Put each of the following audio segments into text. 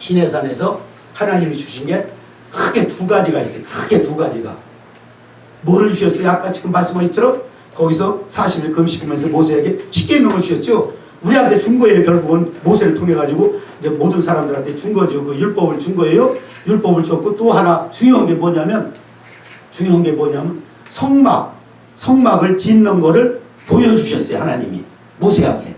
시내산에서 하나님이 주신 게 크게 두 가지가 있어요. 크게 두 가지가. 뭐를 주셨어요? 아까 지금 말씀하셨처럼 거기서 40일 금식하면서 모세에게 십계명을 주셨죠. 우리한테 준 거예요. 결국은 모세를 통해 가지고 이제 모든 사람들한테 준 거죠. 그 율법을 준 거예요. 율법을 줬고 또 하나 중요한 게 뭐냐면 중요한 게 뭐냐면 성막 성막을 짓는 거를 보여주셨어요. 하나님이 모세에게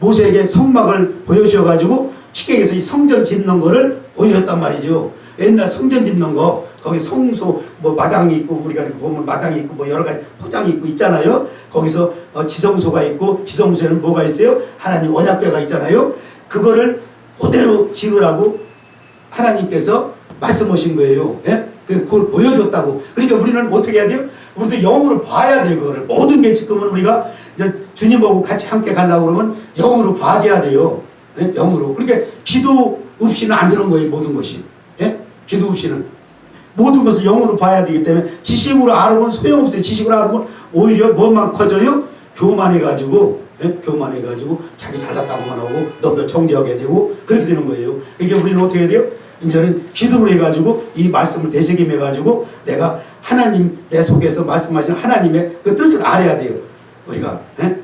모세에게 성막을 보여주셔 가지고 쉽게 얘기해서 이 성전 짓는 거를 보여줬단 말이죠. 옛날 성전 짓는 거 거기 성소 뭐 마당이 있고 우리가 이렇게 보면 마당이 있고 뭐 여러 가지 포장이 있고 있잖아요. 거기서 어, 지성소가 있고 지성소에는 뭐가 있어요? 하나님 언약궤가 있잖아요. 그거를 그대로 지으라고 하나님께서 말씀하신 거예요. 예? 그- 그걸 보여줬다고. 그러니까 우리는 어떻게 해야 돼요? 우리도 영으로 봐야 돼요. 그거를 모든 게 지금은 우리가 주님하고 같이 함께 가려고 그러면 영으로 봐줘야 돼요. 예? 영으로. 그러니까 기도 없이는 안 되는 거예요. 모든 것이. 예? 기도 없이는. 모든 것을 영으로 봐야 되기 때문에 지식으로 알아보면 소용없어요. 지식으로 알아보면 오히려 뭐만 커져요? 교만해가지고 예? 교만해가지고 자기 잘났다고만 하고 너몇 정죄하게 되고 그렇게 되는 거예요. 그러니까 우리는 어떻게 돼요? 이제는 기도를 해가지고 이 말씀을 되새김해가지고 내가 하나님 내 속에서 말씀하신 하나님의 그 뜻을 알아야 돼요. 우리가 예?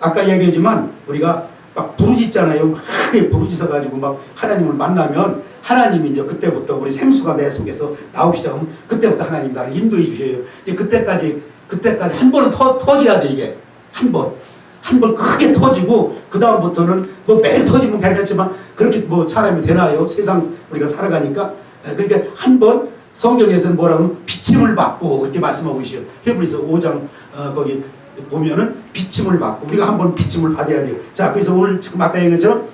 아까 얘기했지만 우리가 막 부르짖잖아요. 막 부르짖어 가지고 막 하나님을 만나면 하나님이 이제 그때부터 우리 생수가 내 속에서 나오기 시작하면 그때부터 하나님 나를 인도해 주셔요. 이제 그때까지 그때까지 한 번은 터, 터져야 돼 이게 한 번. 한 번 크게 터지고 그 다음부터는 뭐 매일 터지면 괜찮지만 그렇게 뭐 사람이 되나요? 세상 우리가 살아가니까 예, 그러니까 한 번 성경에서는 뭐라면 비침을 받고 그렇게 말씀하고 있어요. 히브리서 5장 어, 거기 보면은 비침을 받고 우리가 한번 비침을 받아야 돼요. 자 그래서 오늘 지금 아까 얘기했처럼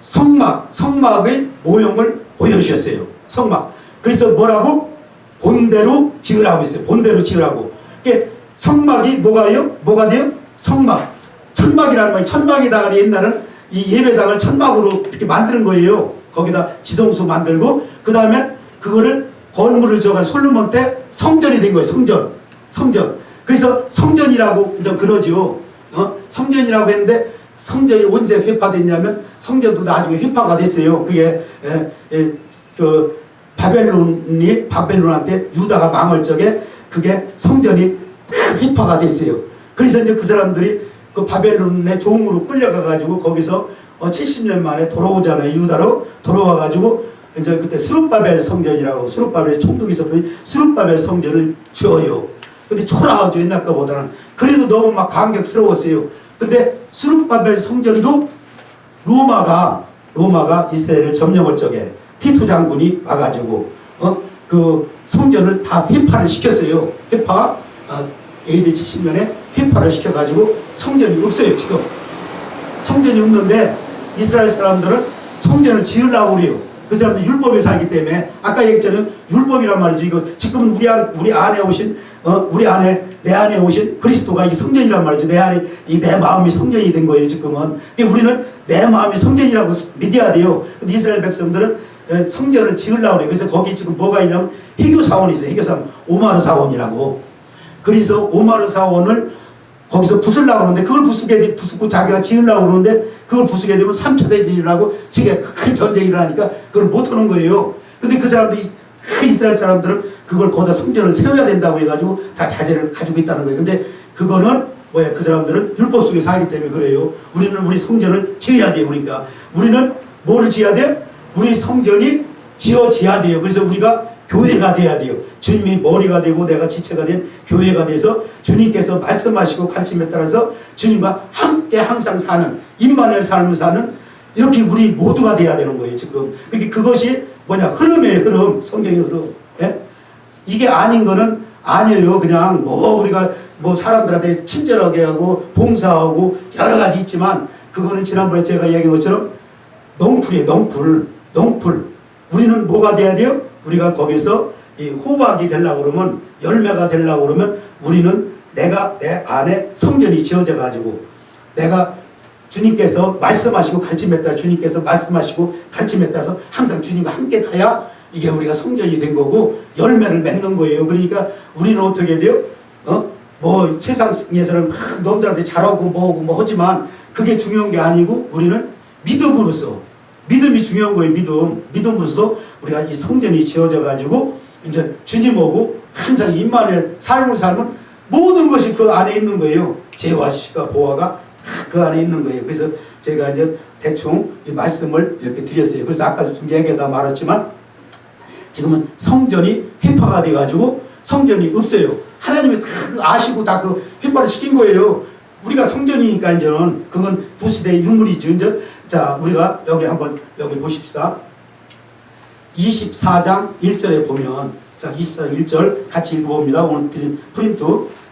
성막 성막의 모형을 보여주셨어요. 성막. 그래서 뭐라고 본대로 지으라고 했어요. 본대로 지으라고. 이게 성막이 뭐가요? 뭐가 돼요? 성막. 천막이라는 말이 천막에다가 옛날은 이 예배당을 천막으로 이렇게 만드는 거예요. 거기다 지성소 만들고 그 다음에 그거를 건물을 저가 솔로몬 때 성전이 된 거예요. 성전. 성전. 그래서 성전이라고 이제 그러죠. 어? 성전이라고 했는데 성전이 언제 회파됐냐면 성전도 나중에 회파가 됐어요. 그게 에, 에, 그 바벨론이 바벨론한테 유다가 망할 적에 그게 성전이 다 회파가 됐어요. 그래서 이제 그 사람들이 그 바벨론의 종으로 끌려가 가지고 거기서 어 70년 만에 돌아오잖아요. 유다로 돌아와 가지고 이제 그때 스룹바벨 성전이라고 스룹바벨 총독이 있었더니 스룹바벨 성전을 지어요. 근데 초라하죠 옛날 거보다는 그래도 너무 막 감격스러웠어요. 근데 스룹바벨 성전도 로마가 로마가 이스라엘을 점령할 적에 티투 장군이 와가지고 어 그 성전을 다 회파를 시켰어요. 회파 어, AD 70년에 회파를 시켜가지고 성전이 없어요 지금 성전이 없는데 이스라엘 사람들은 성전을 지으려고 그래요. 그 사람들 율법에 살기 때문에 아까 얘기했잖아요. 율법이란 말이죠. 이거 지금 우리 안 우리 안에 오신 어 우리 안에 내 안에 오신 그리스도가 이 성전이란 말이죠. 내 안에 이 내 마음이 성전이 된 거예요. 지금은. 우리는 내 마음이 성전이라고 믿어야 돼요. 근데 이스라엘 백성들은 에, 성전을 지으려고 그래요. 그래서 거기 지금 뭐가 있냐면 해교 사원이 있어요. 해교 사원 오마르 사원이라고. 그래서 오마르 사원을 거기서 부수려고 그러는데 그걸 부수게 되, 부수고 자기가 지으려고 그러는데 그걸 부수게 되면 3차 대전이라고 세계 큰 전쟁이 일어나니까 그걸 못하는 거예요. 근데 그 사람들이 큰 이스라엘 사람들은 그걸 거기다 성전을 세워야 된다고 해가지고 다 자제를 가지고 있다는 거예요. 근데 그거는 뭐야 그 사람들은 율법 속에 살기 때문에 그래요. 우리는 우리 성전을 지어야 돼요. 그러니까 우리는 뭐를 지어야 돼? 우리 성전이 지어져야 돼요. 그래서 우리가 교회가 돼야 돼요. 주님이 머리가 되고 내가 지체가 된 교회가 돼서 주님께서 말씀하시고 가르침에 따라서 주님과 함께 항상 사는 임마누엘 삶을 사는 이렇게 우리 모두가 돼야 되는 거예요. 지금 그러니까 그것이 뭐냐 흐름이에요. 흐름 성경의 흐름. 예? 이게 아닌 거는 아니에요. 그냥 뭐 우리가 뭐 사람들한테 친절하게 하고 봉사하고 여러 가지 있지만 그거는 지난번에 제가 얘기한 것처럼 넝풀이에요. 넝풀. 넝풀. 우리는 뭐가 돼야 돼요? 우리가 거기서 이 호박이 되려고 그러면 열매가 되려고 그러면 우리는 내가 내 안에 성전이 지어져 가지고 내가 주님께서 말씀하시고 가르침에 따라 주님께서 말씀하시고 가르침에 따라서 항상 주님과 함께 가야 이게 우리가 성전이 된 거고 열매를 맺는 거예요. 그러니까 우리는 어떻게 돼요? 어? 뭐 세상에서는 막 놈들한테 잘하고 뭐하고 뭐 하지만 그게 중요한 게 아니고 우리는 믿음으로써 믿음이 중요한 거예요. 믿음. 믿음으로서 우리가 이 성전이 지어져 가지고 이제 주님하고 항상 임만을 삶을 살면 모든 것이 그 안에 있는 거예요. 죄와 시가 보화가 다그 안에 있는 거예요. 그래서 제가 이제 대충 이 말씀을 이렇게 드렸어요. 그래서 아까도 좀 얘기하다 말았지만 지금은 성전이 회파가 돼가지고 성전이 없어요. 하나님이 다 그거 아시고 다그 회파를 시킨 거예요. 우리가 성전이니까 이제는 그건 구시대의 유물이죠. 이제 자 우리가 여기 한번 여기 보십시다. 24장 1절에 보면 자 24장 1절 같이 읽어봅니다. 오늘 드린 프린트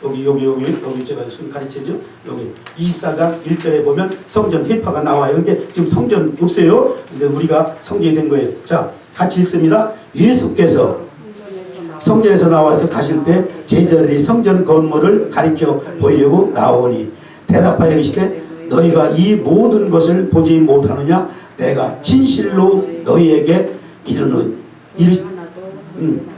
여기 여기 여기 여기 제가 손 가르치죠. 여기 24장 1절에 보면 성전 회파가 나와요. 이게 지금 성전 없어요. 이제 우리가 성전이 된 거예요. 자 같이 읽습니다. 예수께서 성전에서 나와서 가실 때 제자들이 성전 건물을 가리켜 보이려고 나오니 대답하여 이르시되 너희가 이 모든 것을 보지 못하느냐 내가 진실로 너희에게 이르노니 이르 음.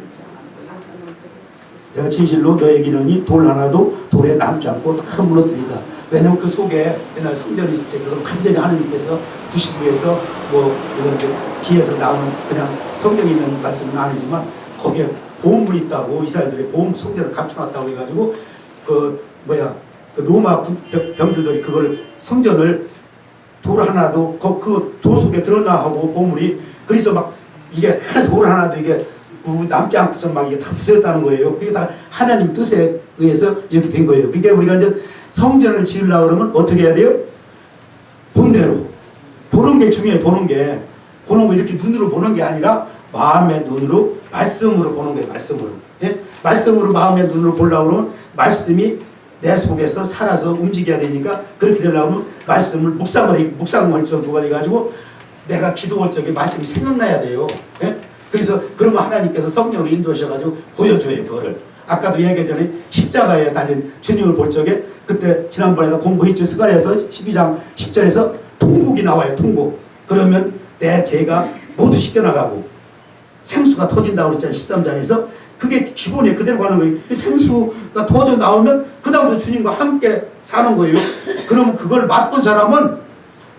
내가 진실로 너에게 이르니 돌 하나도 돌에 남지 않고 다 무너뜨리다. 왜냐면 그 속에 옛날 성전이 있을 때 그걸 완전히 하나님께서 부시기 위해서 뭐 이런 게 뒤에서 나오는 그냥 성경에 있는 말씀은 아니지만 거기에 보험물이 있다고 이스라엘들이 보험 성전에 감춰놨다고 해가지고 그 뭐야 그 로마 군- 병- 병들들이 그걸 성전을 돌 하나도 그돌 속에 들어나 하고 보물이 그래서 막 이게 돌 하나도 이게 우- 남지 않고서 막 이게 다 부서졌다는 거예요. 그게 다 하나님 뜻에 의해서 이렇게 된 거예요. 그러니까 우리가 이제 성전을 지으려고 그러면 어떻게 해야 돼요? 본대로 보는 게 중요해. 보는 게 보는 거 이렇게 눈으로 보는 게 아니라 마음의 눈으로 말씀으로 보는 거예요. 말씀으로. 예? 말씀으로 마음의 눈으로 보려고 그러면 말씀이 내 속에서 살아서 움직여야 되니까 그렇게 되려고 하면 말씀을 묵상을 해, 묵상을 누가 돼가지고 내가 기도할 적에 말씀이 생각나야 돼요. 예? 그래서 그러면 하나님께서 성령으로 인도하셔가지고 보여줘요 그거를. 아까도 얘기했잖아요. 십자가에 달린 주님을 볼 적에 그때 지난번에 공부했죠. 스가랴서 12장 10절에서 통곡이 나와요. 통곡. 그러면 내 죄가 모두 씻겨나가고 생수가 터진다고 그랬잖아요. 13장에서 그게 기본이에요. 그대로 가는 거예요. 그 생수가 터져 나오면 그 다음부터 주님과 함께 사는 거예요. 그러면 그걸 맛본 사람은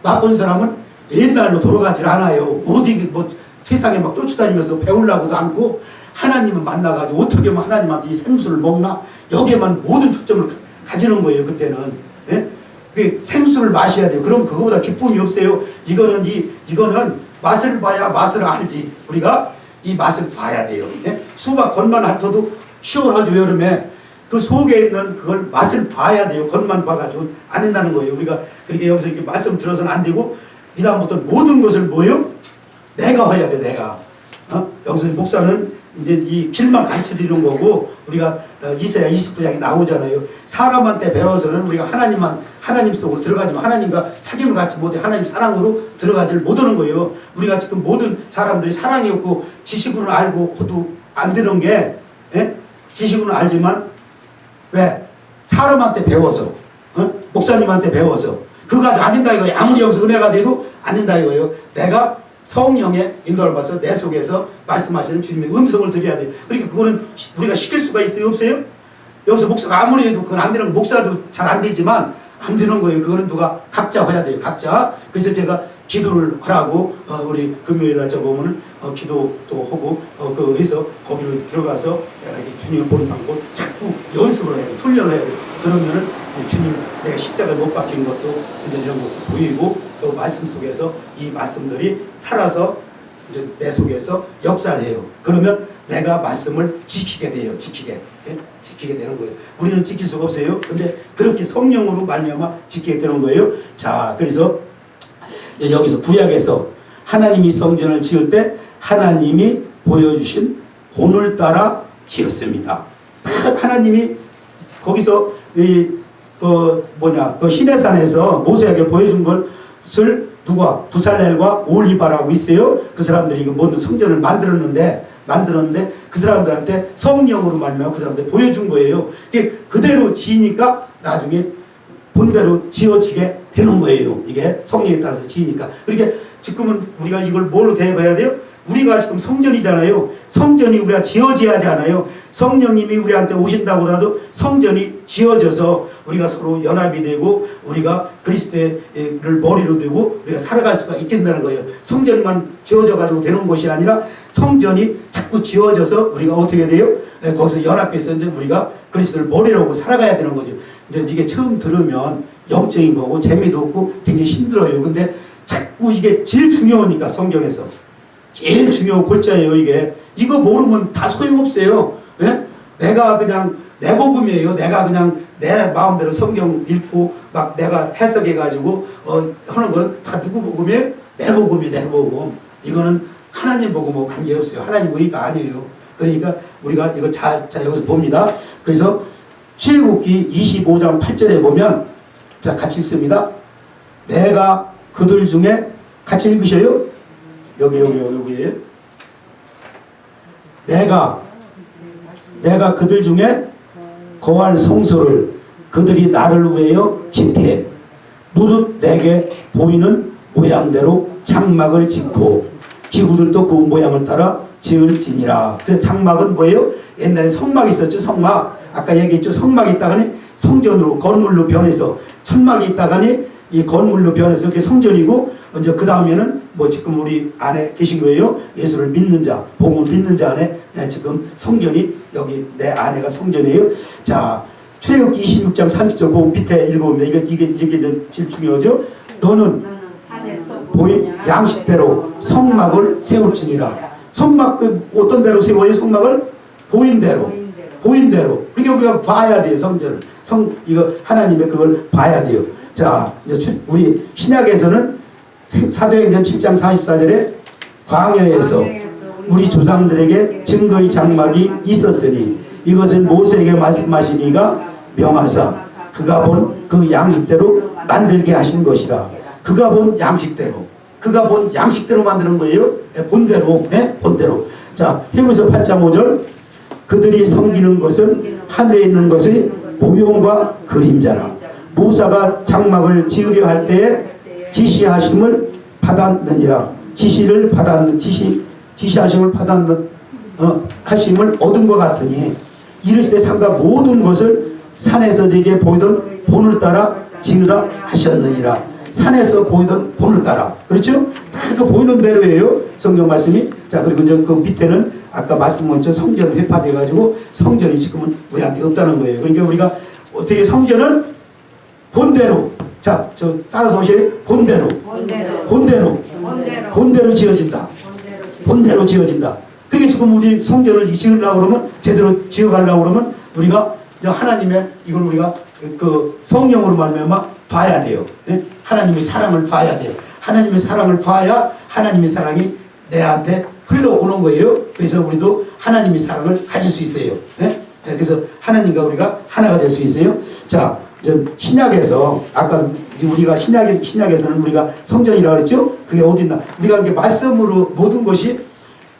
맛본 사람은 옛날로 돌아가질 않아요. 어디 뭐 세상에 막 쫓아다니면서 배우려고도 않고 하나님을 만나가지고 어떻게 하면 하나님한테 이 생수를 먹나 여기에만 모든 초점을 가- 가지는 거예요. 그때는 예? 그 생수를 마셔야 돼요. 그럼 그거보다 기쁨이 없어요. 이거는 이 이거는 맛을 봐야 맛을 알지. 우리가 이 맛을 봐야 돼요. 예? 수박 겉만 핥아도 시원하죠 여름에. 그 속에 있는 그걸 맛을 봐야 돼요. 겉만 봐가지고 안 된다는 거예요. 우리가 그렇게 여기서 이렇게 말씀 들어서는 안 되고 이 다음부터 모든 것을 뭐요? 내가 해야 돼. 내가. 어? 여기서 목사는 이제 이 길만 가르쳐 드리는 거고 우리가 어, 이사야 29장에 나오잖아요. 사람한테 배워서는 우리가 하나님만 하나님 속으로 들어가지만 하나님과 사귐을 갖지 못해 하나님 사랑으로 들어가지를 못하는 거예요. 우리가 지금 모든 사람들이 사랑이 없고 지식으로 알고 해도 안 되는 게 예? 지식으로 알지만 왜 사람한테 배워서 어? 목사님한테 배워서 그거 가지고 안 된다 이거예요. 아무리 여기서 은혜가 돼도 안 된다 이거예요. 내가 성령의 인도를 받아서 내 속에서 말씀하시는 주님의 음성을 들어야 돼요. 그러니까 그거는 시- 우리가 시킬 수가 있어요? 없어요? 여기서 목사가 아무리 해도 그건 안 되는 거 목사도 잘 안 되지만 안 되는 거예요. 그거는 누가 각자 해야 돼요. 각자. 그래서 제가 기도를 하라고 어, 우리 금요일 날 저 보면은 어, 기도도 하고 어, 그 해서 거기로 들어가서 내가 이렇게 주님을 보는 방법 자꾸 연습을 해야 돼. 훈련을 해야 돼. 그러면은 이 주님 내가 십자가 못 박힌 것도 이제 이런 것도 보이고 또 말씀 속에서 이 말씀들이 살아서 이제 내 속에서 역사를 해요. 그러면 내가 말씀을 지키게 돼요. 지키게. 예? 지키게 되는 거예요. 우리는 지킬 수가 없어요. 근데 그렇게 성령으로 말미암아 지키게 되는 거예요. 자, 그래서 여기서 구약에서 하나님이 성전을 지을 때 하나님이 보여주신 본을 따라 지었습니다. 다 하나님이 거기서 이 그 뭐냐 그 시내산에서 모세에게 보여준 것을 누가 부살렐과 올리바라고 있어요. 그 사람들이 그 모든 성전을 만들었는데 만들었는데 그 사람들한테 성령으로 말미암아 그 사람들 보여준 거예요. 이게 그대로 지니까 나중에 본대로 지어지게 되는 거예요. 이게 성령에 따라서 지니까. 그러니까 지금은 우리가 이걸 뭘로 대입해야 돼요? 우리가 지금 성전이잖아요. 성전이 우리가 지어져야 하잖아요. 성령님이 우리한테 오신다고 하더라도 성전이 지어져서 우리가 서로 연합이 되고 우리가 그리스도를 머리로 두고 우리가 살아갈 수가 있겠다는 거예요. 성전만 지어져 가지고 되는 것이 아니라 성전이 자꾸 지어져서 우리가 어떻게 돼요? 예, 거기서 연합해서 이제 우리가 그리스도를 머리로 살아가야 되는 거죠. 이제 이게 처음 들으면 영적인 거고 재미도 없고 굉장히 힘들어요. 근데 자꾸 이게 제일 중요하니까 성경에서 제일 중요한 골자예요 이게 이거 모르면 다 소용없어요 예? 내가 그냥 내 복음이에요. 내가 그냥 내 마음대로 성경 읽고 막 내가 해석해 가지고 어, 하는 건 다 누구 복음이에요? 내 복음이 내 복음. 이거는 하나님 복음하고 관계없어요. 하나님 의가 아니에요. 그러니까 우리가 이거 잘, 자 여기서 봅니다. 그래서 출애굽기 25장 8절에 보면 자 같이 읽습니다. 내가 그들 중에 같이 읽으셔요. 여기 여기 여기 여기에 내가 내가 그들 중에 거할 성소를 그들이 나를 위하여 짓해 무릇 내게 보이는 모양대로 장막을 짓고 기구들도 그 모양을 따라 지을지니라. 그 장막은 뭐예요? 옛날에 성막이 있었죠. 성막. 아까 얘기했죠. 성막이 있다가니 성전으로 건물로 변해서 천막이 있다가니 이 건물로 변해서 그게 성전이고 이제 그 다음에는 뭐 지금 우리 안에 계신 거예요. 예수를 믿는 자, 복음을 믿는 자 안에 예, 지금 성전이 여기 내 안에가 성전이에요. 자, 출애굽기 26장 30절 그 밑에 읽어보면 이게 이게 이게 제일 중요하죠. 너는 보인 양식대로 성막을 세울지니라. 성막 그 어떤 대로 세워요? 성막을 보인 대로. 보인 대로. 그러니까 우리가 봐야 돼요, 성전을. 성, 이거 하나님의 그걸 봐야 돼요. 자, 우리 신약에서는 사도행전 7장 44절에 광야에서 우리 조상들에게 증거의 장막이 있었으니 이것은 모세에게 말씀하시니가 명하사 그가 본 그 양식대로 만들게 하신 것이라. 그가 본 양식대로. 그가 본 양식대로 만드는 거예요. 예, 본대로. 예? 본대로. 자, 히브리서 8장 5절 그들이 섬기는 것은 하늘에 있는 것의 모형과 그림자라. 모사가 장막을 지으려 할 때에 지시하심을 받았느니라. 지시를 받았는 지시 지시하심을 받았는 어, 하심을 얻은 것 같으니 이르시되 삼가 모든 것을 산에서 내게 보이던 본을 따라 지으라 하셨느니라. 산에서 보이던 본을 따라. 그렇죠? 다그 보이는 대로예요. 성경 말씀이. 자, 그리고 이제 그 밑에는 아까 말씀 먼저 성전 회파돼 가지고 성전이 지금은 우리한테 없다는 거예요. 그러니까 우리가 어떻게 성전은 본대로 자, 저 따라서 오셔요. 본대로. 본대로 본대로. 본대로 본대로 지어진다. 본대로 지어진다. 그게 지금 우리 성전을 지으려고 그러면 제대로 지어가려고 그러면 우리가 하나님의 이걸 우리가 그 성령으로 말미암아 봐야 돼요. 예? 하나님의 사랑을 봐야 돼요. 하나님의 사랑을 봐야 하나님의 사랑이 내한테 흘러오는 거예요. 그래서 우리도 하나님의 사랑을 가질 수 있어요. 예? 예, 그래서 하나님과 우리가 하나가 될 수 있어요. 자, 이제 신약에서 아까 우리가 신약 신약에서는 우리가 성전이라고 그랬죠. 그게 어디 있나? 우리가 이게 말씀으로 모든 것이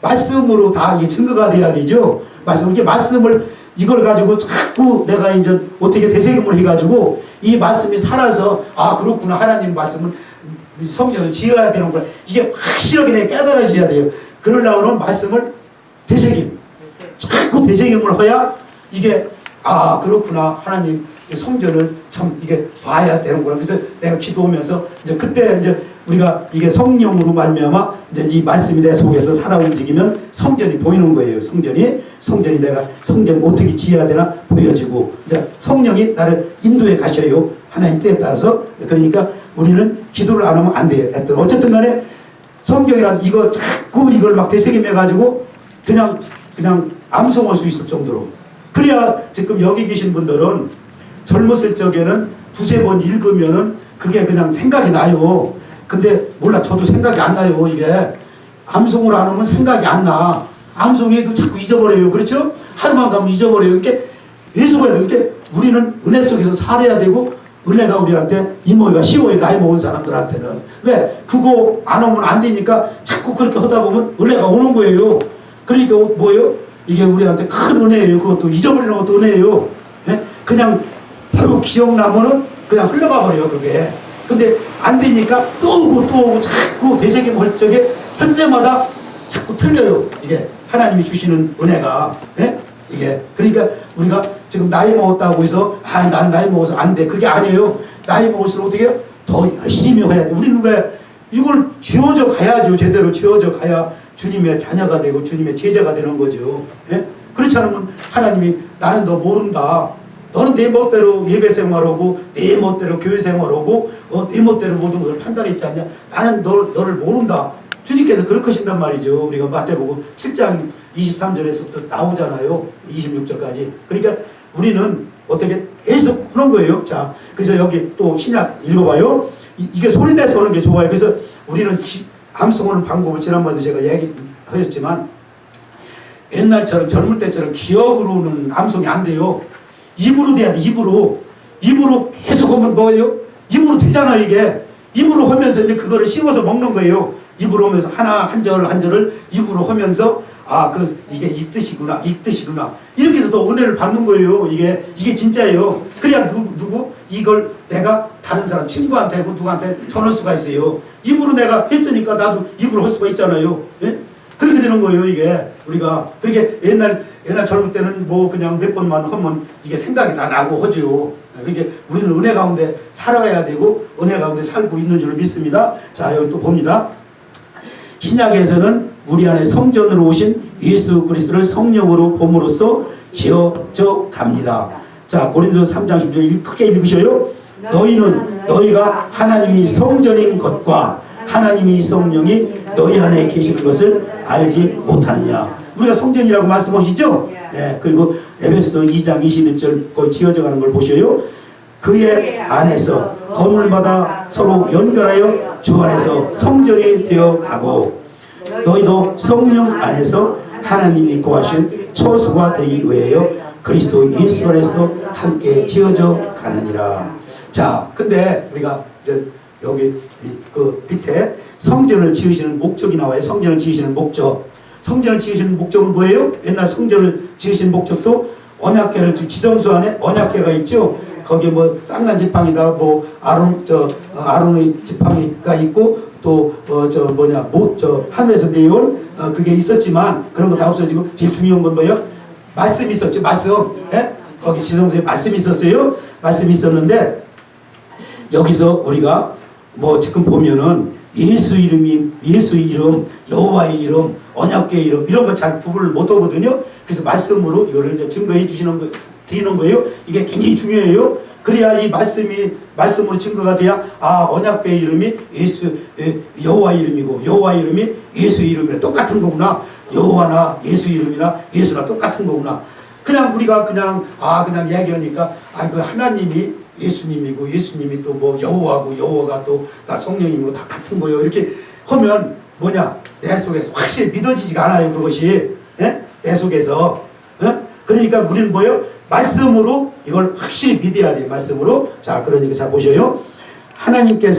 말씀으로 다 이게 증거가 돼야 되죠. 말씀 이게 말씀을 이걸 가지고 자꾸 내가 이제 어떻게 되새김을 해가지고 이 말씀이 살아서 아 그렇구나 하나님 말씀을 성전을 지어야 되는구나 이게 확실하게 깨달아져야 돼요. 그러려고 그러면 말씀을 되새김 자꾸 되새김을 해야 이게 아 그렇구나 하나님 이 성전을 참 이게 봐야 되는구나. 그래서 내가 기도하면서 이제 그때 이제 우리가 이게 성령으로 말미암아 이제 이 말씀이 내 속에서 살아 움직이면 성전이 보이는 거예요. 성전이. 성전이 내가 성전 어떻게 지어야 되나 보여지고 이제 성령이 나를 인도해 가셔요. 하나님 때에 따라서. 그러니까 우리는 기도를 안 하면 안 돼요. 어쨌든 간에 성경이라도 이거 자꾸 이걸 막 되새김해 가지고 그냥 그냥 암송할 수 있을 정도로. 그래야 지금 여기 계신 분들은 젊었을 적에는 두세 번 읽으면은 그게 그냥 생각이 나요. 근데 몰라 저도 생각이 안 나요 이게 암송을 안 하면 생각이 안 나. 암송해도 자꾸 잊어버려요. 그렇죠? 하루만 가면 잊어버려요. 이게 계속해야 돼. 이게 우리는 은혜 속에서 살아야 되고 은혜가 우리한테 이모가 쉬워요. 나이 먹은 사람들한테는. 왜? 그거 안 오면 안 되니까 자꾸 그렇게 하다 보면 은혜가 오는 거예요. 그러니까 뭐예요? 이게 우리한테 큰 은혜예요. 그것도 잊어버리는 것도 은혜예요. 예? 그냥 바로 기억나면은 그냥 흘러가 버려요. 그게. 근데 안 되니까 또 오고 또 오고 자꾸 되새김 할 적에 할 때마다 자꾸 틀려요. 이게 하나님이 주시는 은혜가 예? 이게 그러니까 우리가 지금 나이 먹었다고 해서 아 나는 나이 먹어서 안 돼. 그게 아니에요. 나이 먹을수록 어떻게? 더 열심히 해야 돼. 우리는 왜 이걸 쥐어져 가야죠. 제대로 쥐어져 가야 주님의 자녀가 되고 주님의 제자가 되는 거죠. 예? 그렇지 않으면 하나님이 나는 너 모른다. 너는 내 멋대로 예배 생활하고 내 멋대로 교회 생활하고 어, 내 멋대로 모든 것을 판단했지 않냐. 나는 너, 너를 모른다. 주님께서 그렇게 하신단 말이죠. 우리가 마태복음 7장 23절에서부터 나오잖아요. 26절까지. 그러니까 우리는 어떻게 계속 하는 거예요. 자, 그래서 여기 또 신약 읽어봐요. 이, 이게 소리 내서 하는 게 좋아요. 그래서 우리는 기- 암송하는 방법을 지난번에도 제가 얘기하셨지만 옛날처럼 젊을 때처럼 기억으로는 암송이 안 돼요. 입으로 돼야 돼. 입으로. 입으로 계속 하면 뭐예요? 입으로 되잖아 이게. 입으로 하면서 이제 그거를 씹어서 먹는 거예요. 입으로 하면서 하나 한 절 한 절을 입으로 하면서 아 그 이게 이 뜻이구나 이 뜻이구나 이렇게 해서 더 은혜를 받는 거예요. 이게 이게 진짜예요. 그래야 누구 누구 이걸 내가 다른 사람 친구한테 뭐 누구한테 전할 수가 있어요. 입으로 내가 했으니까 나도 입으로 할 수가 있잖아요. 예? 그렇게 되는 거예요 이게 우리가 그렇게 옛날 옛날 젊을 때는 뭐 그냥 몇 번만 하면 이게 생각이 다 나고 하죠. 그러니까 우리는 은혜 가운데 살아야 되고 은혜 가운데 살고 있는 줄 믿습니다. 자 여기 또 봅니다. 신약에서는 우리 안에 성전으로 오신 예수 그리스도를 성령으로 봄으로써 지어져 갑니다. 자 고린도 3장 10절 크게 읽으셔요. 너희는 너희가 하나님이 성전인 것과 하나님이 성령이 너희 안에 계신 것을 알지 못하느냐. 우리가 성전이라고 말씀하시죠? 예, 그리고 에베소 2장 21절 거기 지어져 가는 걸 보셔요. 그의 안에서 건물마다 서로 연결하여 주 안에서 성전이 되어 가고 너희도 성령 안에서 하나님이 구하신 처소가 되기 위하여 그리스도 예수 안에서 함께 지어져 가느니라. 자, 근데 우리가 이제 여기 이- 그 밑에 성전을 지으시는 목적이 나와요. 성전을 지으시는 목적. 성전을 지으시는 목적은 뭐예요? 옛날 성전을 지으신 목적도 언약궤를 지- 지성소 안에 언약궤가 있죠. 거기에 뭐 쌍난 지팡이가 뭐 아론 저 어, 아론의 지팡이가 있고 또 어 저 뭐냐 뭐저 하늘에서 내려온 어 그게 있었지만 그런 거 다 없어지고 제일 중요한 건 뭐예요? 말씀이 있었죠. 말씀. 예? 거기 지성소에 말씀이 있었어요. 말씀이 있었는데 여기서 우리가 뭐 지금 보면은 예수 이름이 예수 이름 여호와의 이름 언약궤 이름 이런 거 잘 구분을 못 하거든요. 그래서 말씀으로 이거를 증거해 주시는 거 드리는 거예요. 이게 굉장히 중요해요. 그래야 이 말씀이 말씀으로 증거가 돼야 아 언약궤 이름이 예수 에, 여호와 이름이고 여호와 이름이 예수 이름이랑 똑같은 거구나. 여호와나 예수 이름이나 예수나 똑같은 거구나. 그냥 우리가 그냥 아 그냥 이야기하니까 아 그 하나님이 예수님이고 예수님이 또 뭐 여호와고 여호와가 또 다 성령이고 다 같은 거요. 이렇게 하면 뭐냐? 내 속에서 확실히 믿어지지가 않아요 그것이. 예? 내 속에서. 예? 그러니까 우리는 뭐요? 말씀으로 이걸 확실히 믿어야 돼 말씀으로. 자 그러니까 자 보셔요. 하나님께서